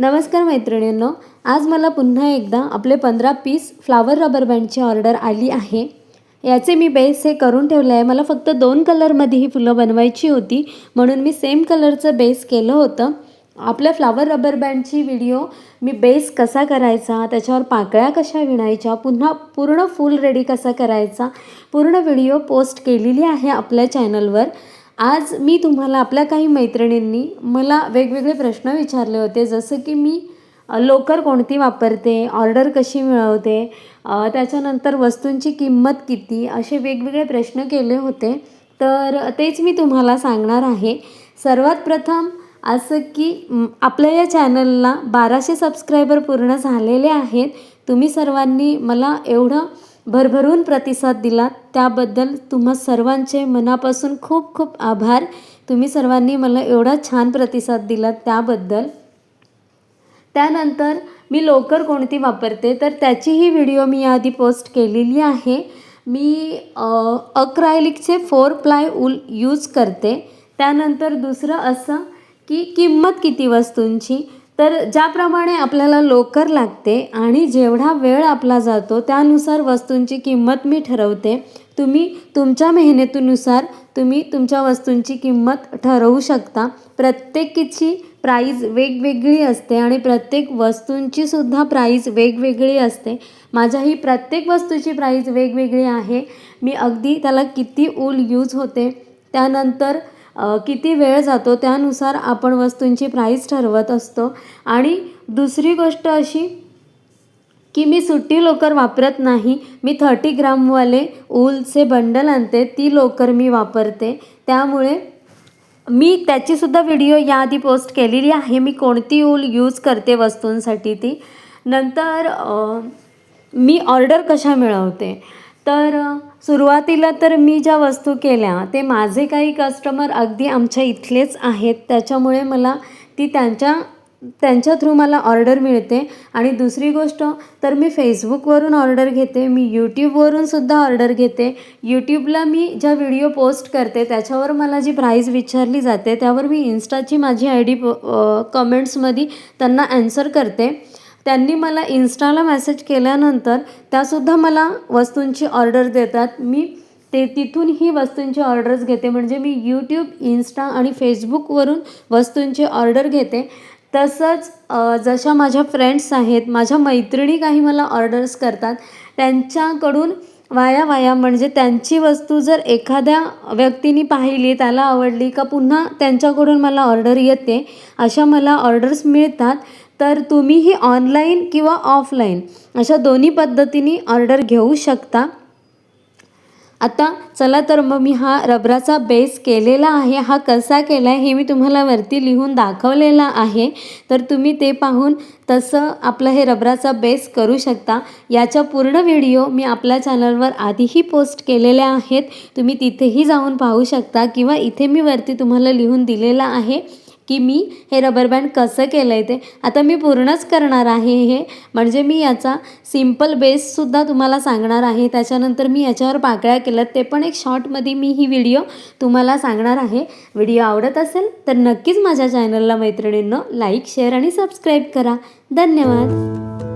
नमस्कार मैत्रिणींनो आज मला पुन्हा एकदा आपले पंधरा पीस फ्लावर रबर बँडची ऑर्डर आली आहे. याचे मी बेस हे करून ठेवले आहे. मला फक्त दोन कलरमध्ये ही फुलं बनवायची होती म्हणून मी सेम कलरचं बेस केलं होतं. आपल्या फ्लावर रबर बँडची व्हिडिओ मी बेस कसा करायचा त्याच्यावर पाकळ्या कशा विणायच्या पुन्हा पूर्ण फुल रेडी कसा करायचा पूर्ण व्हिडिओ पोस्ट केलेली आहे आपल्या चॅनलवर. आज मी तुम्हाला आपल्या काही मैत्रिणींनी मला वेगवेगळे प्रश्न विचारले होते. जसं की मी लोकर कोणती वापरते ऑर्डर कशी मिळवते त्याच्यानंतर वस्तूंची किंमत किती असे वेगवेगळे प्रश्न केले होते. तर तेच मी तुम्हाला सांगणार आहे. सर्वात प्रथम असं की आपल्या या चॅनलला बाराशे सबस्क्रायबर पूर्ण झालेले आहेत. तुम्ही सर्वांनी मला एवढं भरभरून प्रतिसाद दिला. त्याबद्दल तुम्हा सर्वांचे मनापासून खूप खूप आभार. तुम्ही सर्वांनी मला एवढा छान प्रतिसाद दिला त्याबद्दल. त्यानंतर मी लोकर कोणती वापरते तर त्याचीही व्हिडिओ मी याआधी पोस्ट केलेली आहे. मी अक्रायलिकचे फोर प्लाय ऊल यूज करते. त्यानंतर दुसरं असं की किंमत किती वस्तूंची? तर ज्याप्रमाणे आपल्याला लोकर लागते आणि जेवढा वेळ आपला जातो त्यानुसार वस्तूंची किंमत मी ठरवते. तुम्ही तुमच्या मेहनतीनुसार तुम्ही तुमच्या वस्तूंची किंमत ठरवू शकता. प्रत्येकीची प्राईज वेगवेगळी असते आणि प्रत्येक वस्तूंची सुद्धा प्राईज वेगवेगळी असते. माझ्या ही प्रत्येक वस्तूची प्राईज वेगवेगळी आहे. मी अगदी त्याला किती ऊल यूज होते. त्यानंतर किती वेळ जातो त्यानुसार आपण वस्तूंची प्राईस ठरवत असतो. आणि दुसरी गोष्ट अशी की मी सुट्टी लोकर वापरत नाही. मी थर्टी ग्रामवाले ऊलचे बंडल आणते ती लोकर मी वापरते. त्यामुळे मी त्याचीसुद्धा व्हिडिओ याआधी पोस्ट केलेली आहे. मी कोणती ऊल यूज करते वस्तूंसाठी ती. नंतर मी ऑर्डर कशा मिळवते? तर सुरुवातीला तर मी ज्या वस्तू केल्या ते माझे काही कस्टमर अगदी आमच्या इथलेच आहेत. त्याच्यामुळे मला ती त्यांच्या त्यांच्या थ्रू मला ऑर्डर मिळते. आणि दुसरी गोष्ट तर मी फेसबुकवरून ऑर्डर घेते. मी यूट्यूबवरून सुद्धा ऑर्डर घेते. यूट्यूबला मी ज्या व्हिडिओ पोस्ट करते त्याच्यावर मला जी प्राईज विचारली जाते त्यावर मी इन्स्टाची माझी आय डी कमेंट्समध्ये त्यांना ॲन्सर करते. त्यांनी मला इन्स्टाला मेसेज केल्यानंतर त्यासुद्धा मला वस्तूंची ऑर्डर देतात. मी ते तिथून ही वस्तूंची ऑर्डर्स घेते. म्हणजे मी यूट्यूब इन्स्टा आणि फेसबुकवरून वस्तूंची ऑर्डर घेते. तसंच जशा माझ्या फ्रेंड्स आहेत माझ्या मैत्रिणी काही मला ऑर्डर्स करतात त्यांच्याकडून वाया वाया म्हणजे त्यांची वस्तू जर एखाद्या व्यक्तीने पाहिली त्याला आवडली का पुन्हा त्यांच्याकडून मला ऑर्डर येते अशा मला ऑर्डर्स मिळतात. तर तुम्हीही ऑनलाईन किंवा ऑफलाईन अशा दोन्ही पद्धतीने ऑर्डर घेऊ शकता. आता चला तर मग मी हा रबराचा बेस केलेला आहे. हा कसा केला आहे हे मी तुम्हाला वरती लिहून दाखवलेला आहे. तर तुम्ही ते पाहून तसं आपलं हे रबराचा बेस करू शकता. याच्या पूर्ण व्हिडिओ मी आपल्या चॅनलवर आधीही पोस्ट केलेल्या आहेत. तुम्ही तिथेही जाऊन पाहू शकता किंवा इथे मी वरती तुम्हाला लिहून दिलेला आहे. की मी हे रबर बँड कसं केलं आहे ते? आता मी पूर्णच करणार आहे हे. म्हणजे मी याचा सिंपल बेससुद्धा तुम्हाला सांगणार आहे. त्याच्यानंतर मी याच्यावर पाकळ्या केल्यात. ते पण एक शॉर्टमध्ये मी ही व्हिडिओ तुम्हाला सांगणार आहे. व्हिडिओ आवडत असेल तर नक्कीच माझ्या चॅनलला मैत्रिणींनो लाईक शेअर आणि सबस्क्राईब करा. धन्यवाद.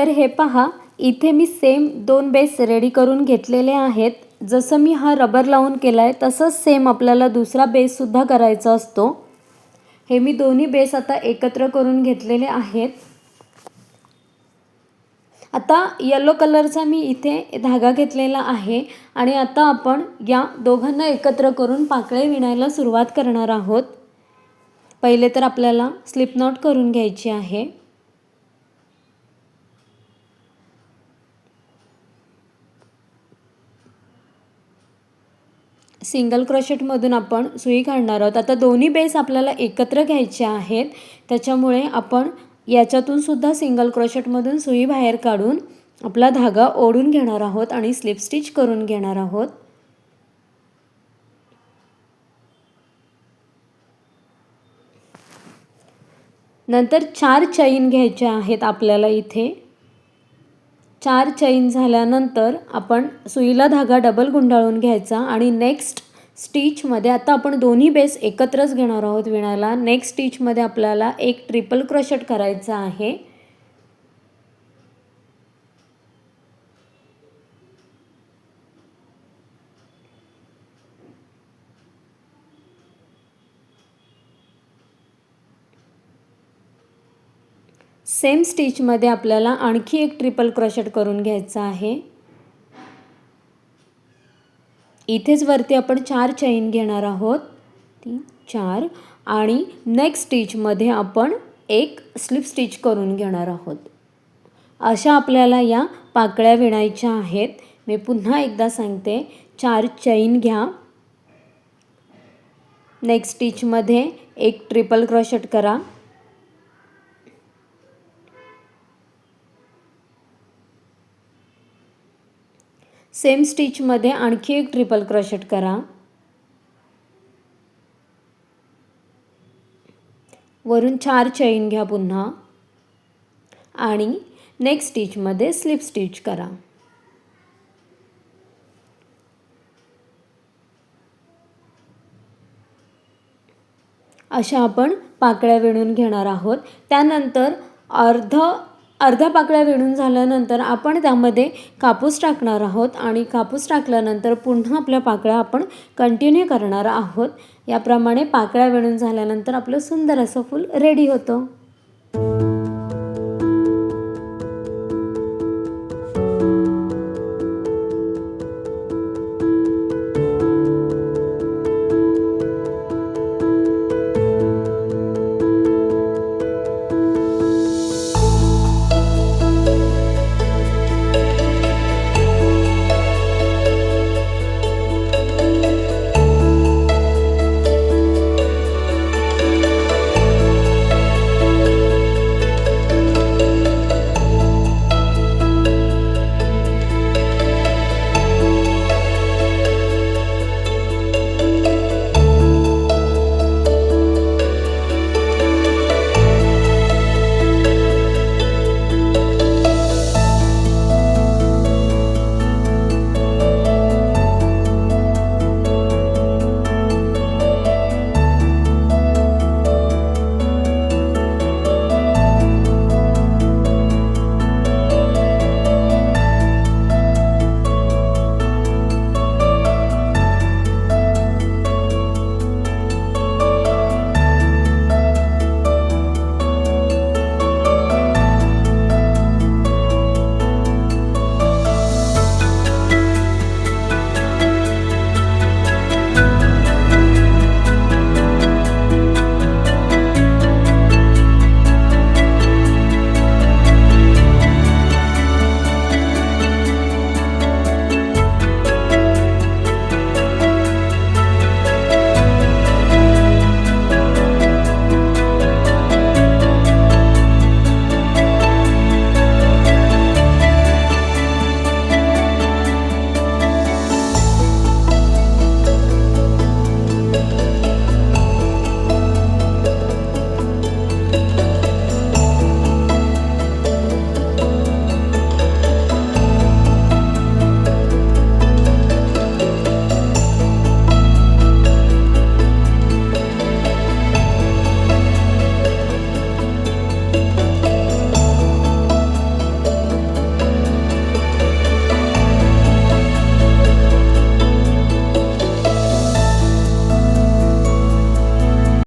तर हे पहा इथे मी सेम दोन बेस रेडी करून घेतलेले आहेत. जसं मी हा रबर लावून केला आहे तसंच सेम आपल्याला दुसरा बेससुद्धा करायचा असतो. हे मी दोन्ही बेस आता एकत्र करून घेतलेले आहेत. आता येलो कलरचा मी इथे धागा घेतलेला आहे आणि आता आपण या दोघांना एकत्र करून पाकळे विणायला सुरुवात करणार आहोत. पहिले तर आपल्याला स्लिप नॉट करून घ्यायची आहे. सिंगल क्रोशेटमधून आपण सुई काढणार आहोत. आता दोन्ही बेस आपल्याला एकत्र घ्यायचे आहेत. त्याच्यामुळे आपण याच्यातून सुद्धा सिंगल क्रोशेटमधून सुई बाहेर काढून आपला धागा ओढून घेणार आहोत आणि स्लिप स्टिच करून घेणार आहोत. नंतर चार चैन घ्यायच्या आहेत आपल्याला इथे. चार चैन झाल्यानंतर आपण सुईला धागा डबल गुंडाळून घ्यायचा आणि नेक्स्ट स्टिचमध्ये आता आपण दोन्ही बेस एकत्रच घेणार आहोत विणायला नेक्स्ट स्टिचमध्ये आपल्याला एक ट्रिपल क्रोशट करायचा आहे. सेम स्टिचमध्ये आपल्याला आणखी एक ट्रिपल क्रोशट करून घ्यायचा आहे. इथेच वरती आपण चार चैन घेणार आहोत. तीन चार आणि नेक्स्ट स्टिचमध्ये आपण एक स्लिप स्टिच करून घेणार आहोत. अशा आपल्याला या पाकळ्या विणायच्या आहेत. मी पुन्हा एकदा सांगते चार चैन घ्या. नेक्स्ट स्टिचमध्ये एक ट्रिपल क्रशट करा. सेम स्टिचमध्ये आणखी एक ट्रिपल क्रोशट करा. वरून चार चैन घ्या पुन्हा. आणि नेक्स्ट स्टिचमध्ये स्लिप स्टिच करा. अशा आपण पाकळ्या विणून घेणार आहोत. त्यानंतर अर्ध अर्ध्या पाकळ्या विणून झाल्यानंतर आपण त्यामध्ये कापूस टाकणार आहोत आणि कापूस टाकल्यानंतर पुन्हा आपल्या पाकळ्या आपण कंटिन्यू करणार आहोत. याप्रमाणे पाकळ्या विणून झाल्यानंतर आपलं सुंदर असं फूल रेडी होतं.